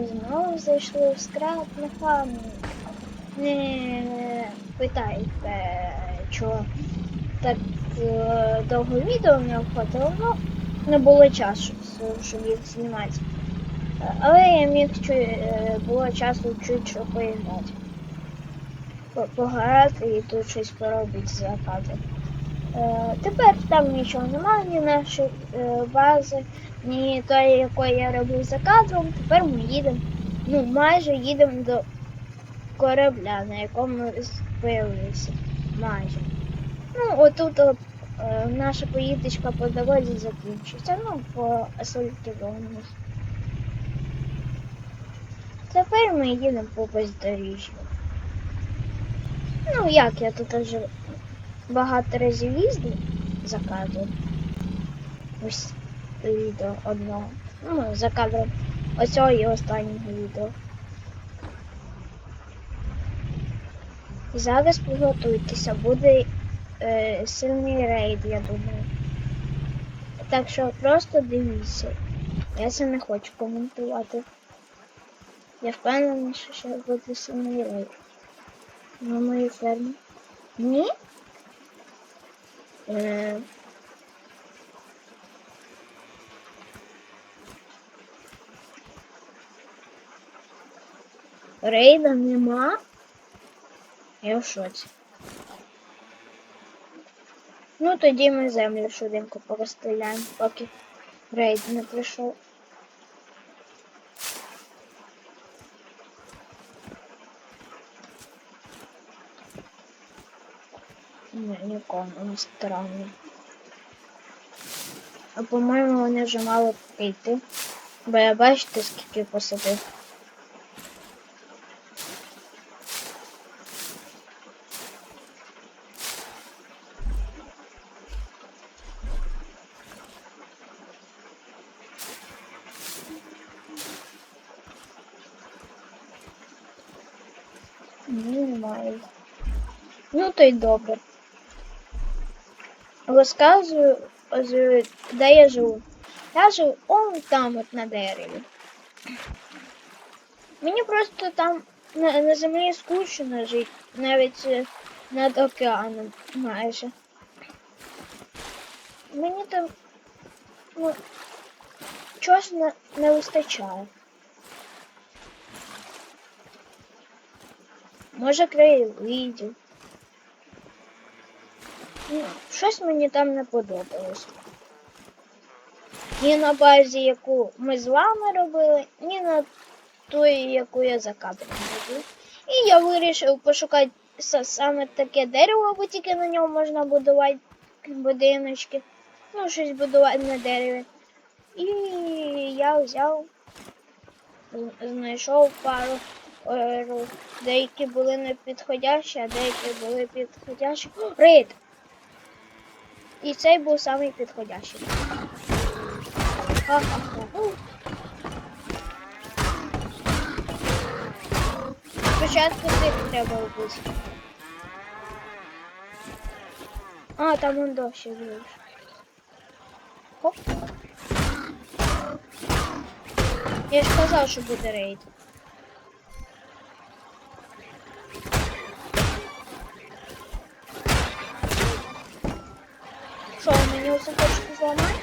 ми знову зайшли в скраб механіку. Не питайте, чого так е, довго відео не входило, ну не було часу, щоб їх знімати. Але я міг е, було часу чуть що поіграти. По- Пограти і тут щось поробити за кадром. Е, Тепер там нічого немає, ні нашої е, бази, ні тої, якої я робив за кадром. Тепер ми їдемо, ну майже їдемо до корабля, на якому ми з'явилися. Майже. Ну, отут от, е, наша поїздочка по дорозі закінчиться, ну, по асфальтованому. Тепер ми їдемо по бездоріжжю. Ну, як я тут вже багато разів їздив за кадром. Ось відео одного. Ну, за кадром оцього і останнього відео. І зараз підготуйтеся, буде е, сильний рейд, я думаю. Так що просто дивіться. Я це не хочу коментувати. Я впевнений, що ще буде сильний рейд. На моїй фермі. Ні? Е, Рейда нема. Я в шоці. Ну тоді ми землю швиденько порозстріляємо, поки рейд не прийшов. Ні, нікому не странно. А по-моєму вони вже мали прийти. Бо я бачите, скільки посадив. Ні, немає. Ну то й добре. Розказую, де я живу. Я живу он там от на дереві. Мені просто там на, на землі скучно жити, навіть е, над океаном майже. Мені там ну, чогось не, не вистачає. Може краєвидів. Ну, щось мені там не подобалось. Ні на базі, яку ми з вами робили, ні на тої, яку я за кадром робив. І я вирішив пошукати саме таке дерево, бо тільки на ньому можна будувати будиночки. Ну, щось будувати на дереві. І я взяв, знайшов пару е, Деякі були не підходящі, а деякі були підходящі. Рейд! І цей був самий підходящий. Спочатку цих треба вбити. А, там он дощ був. Хоп. Я ж казав, що буде рейд. Мені усе хочете зламати?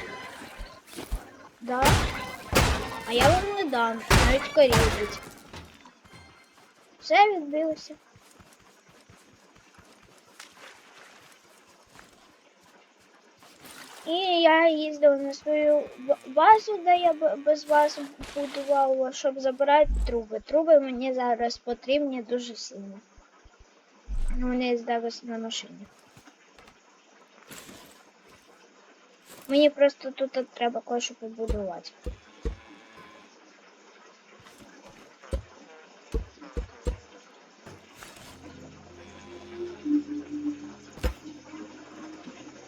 Да. А я вам не дам, навіть корівить. Все відбилося. І я їздив на свою базу, де я без вас будував, щоб забирати труби. Труби мені зараз потрібні дуже сильно. Вони зараз на машині. Мені просто тут треба кое-що побудувати.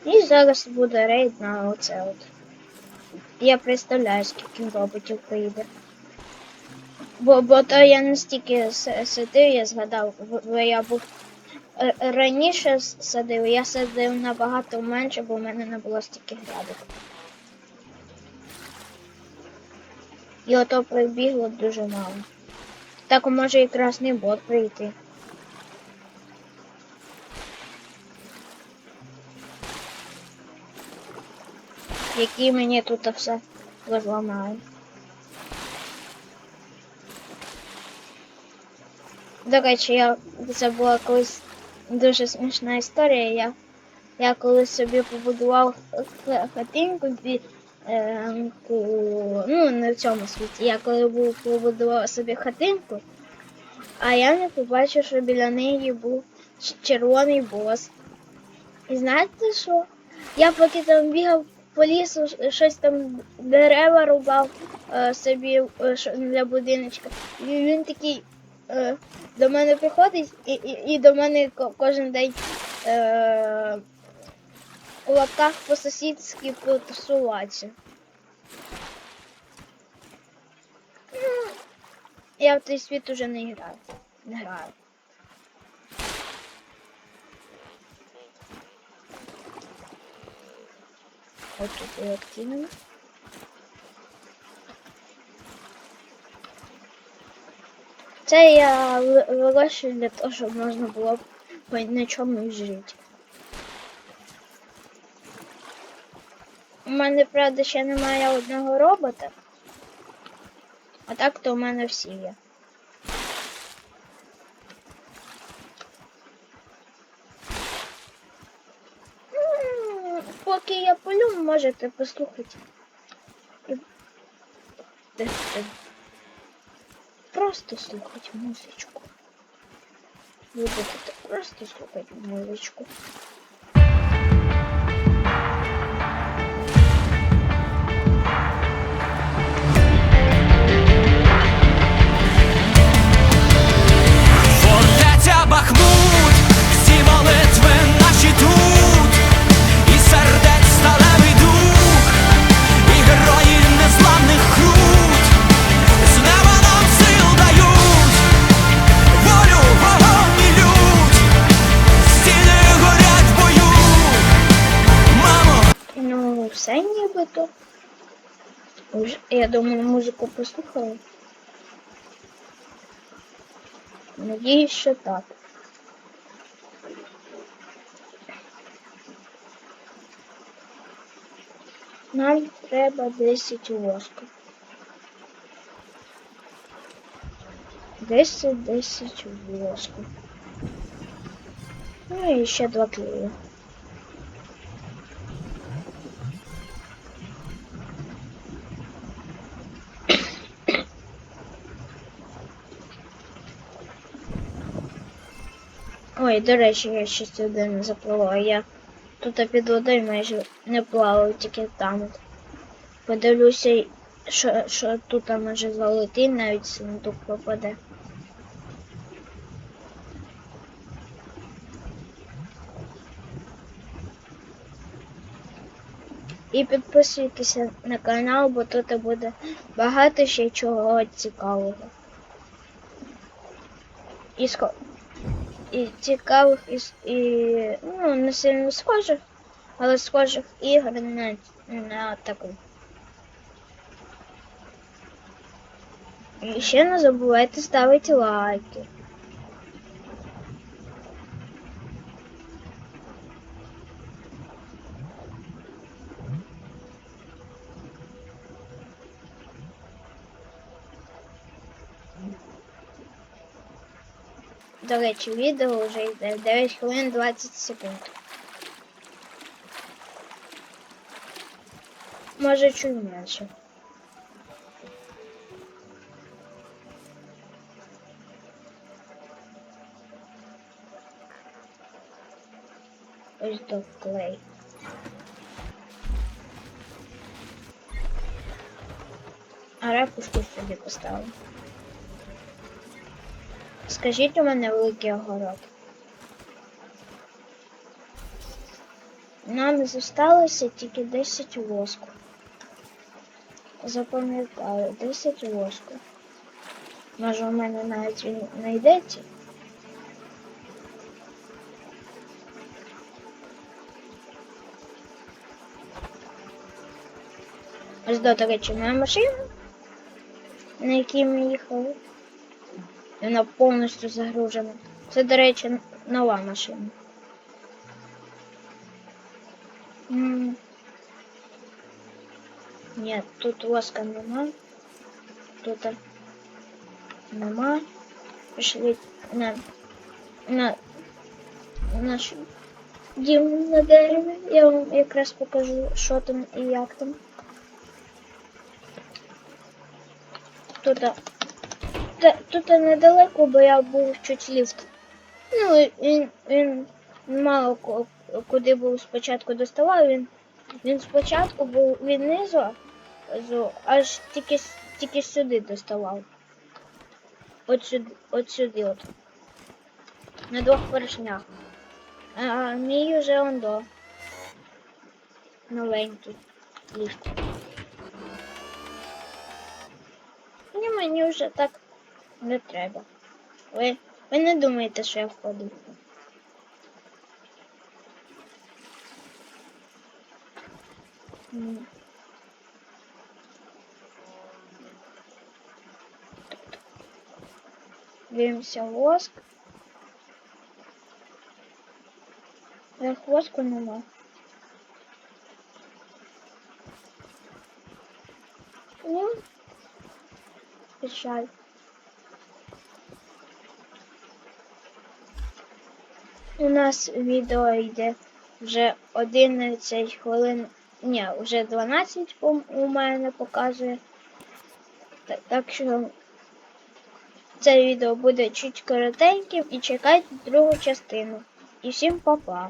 І зараз буде рейд на оце от. Я представляю, скільки роботів приїде. Бо, бо то я настільки сидив, я згадав, бо- я був Раніше садив, я садив набагато менше, бо в мене не було стільки грядок. І ото прибігло дуже мало. Так може і красний бот прийти. Який мені тут все розламає. До речі, я це була колись дуже смішна історія. Я, я колись собі побудував хатинку ем, ну, не в цьому світі. Я коли був побудував собі хатинку, а я не побачив, що біля неї був червоний бос. І знаєте що? Я поки там бігав по лісу, щось там дерева рубав е, собі е, для будиночка. І він такий е, до мене приходить і, і, і до мене ко- кожен день е, у лапках по-сусідськи потусуватися. Ну, я в той світ уже не граю. Не граю. Ось тут активно. Це я ви- вирощую для того, щоб можна було б на чомусь жити. У мене, правда, ще немає одного робота. А так то у мене всі є. Поки я полю, можете послухати. Просто слухать музичку. Ви будете просто слухати музичку. Все нібито. Я думаю, музику послухала. Надіюсь, що так. Нам треба 10 воску. 10, 10 воску. Ну і ще два клею. Ой, до речі, я ще сюди не запливла. Я тут під водою майже не плавав, тільки там. Подивлюся, що, що тут може залетить, навіть сундук попаде. І підписуйтеся на канал, бо тут буде багато ще чого цікавого. І ско і цікавих і, і ну, не сильно схожих, але схожих ігор на, на таку. І ще не забувайте ставити лайки. До речі, відео вже йде 9 хвилин 20 секунд. Може чуть менше. Ось до клей. А ракушку собі поставив. Скажіть у мене великий огород. Нам зосталося тільки 10 воску. Запам'ятаю, 10 воску. Може у мене навіть він знайдеться? Ось до, речі, моя машина. на якій ми їхали. Вона повністю загружена. Це, до речі, нова машина. М. Ні, тут воска нема. Тут нема. Пішли на, на наш дім на дереві. Я вам якраз покажу, що там і як там. Тут, тут недалеко, бо я був чуть ліфт. Ну, він, він мало куди був спочатку доставав. Він, він спочатку був від низу, аж тільки, тільки сюди доставав. От сюди, от сюди от. На двох поршнях. А мій вже он до. Новенький ліфт. Ні, мені вже так не треба. Ви, ви не думаєте, що я. М. Дивимося воск. Як воску нема. Ну, печаль. У нас відео йде вже 11 хвилин. Ні, вже 12 у- мене показує. Так, Так що це відео буде чуть коротеньким і чекайте другу частину. І всім па-па.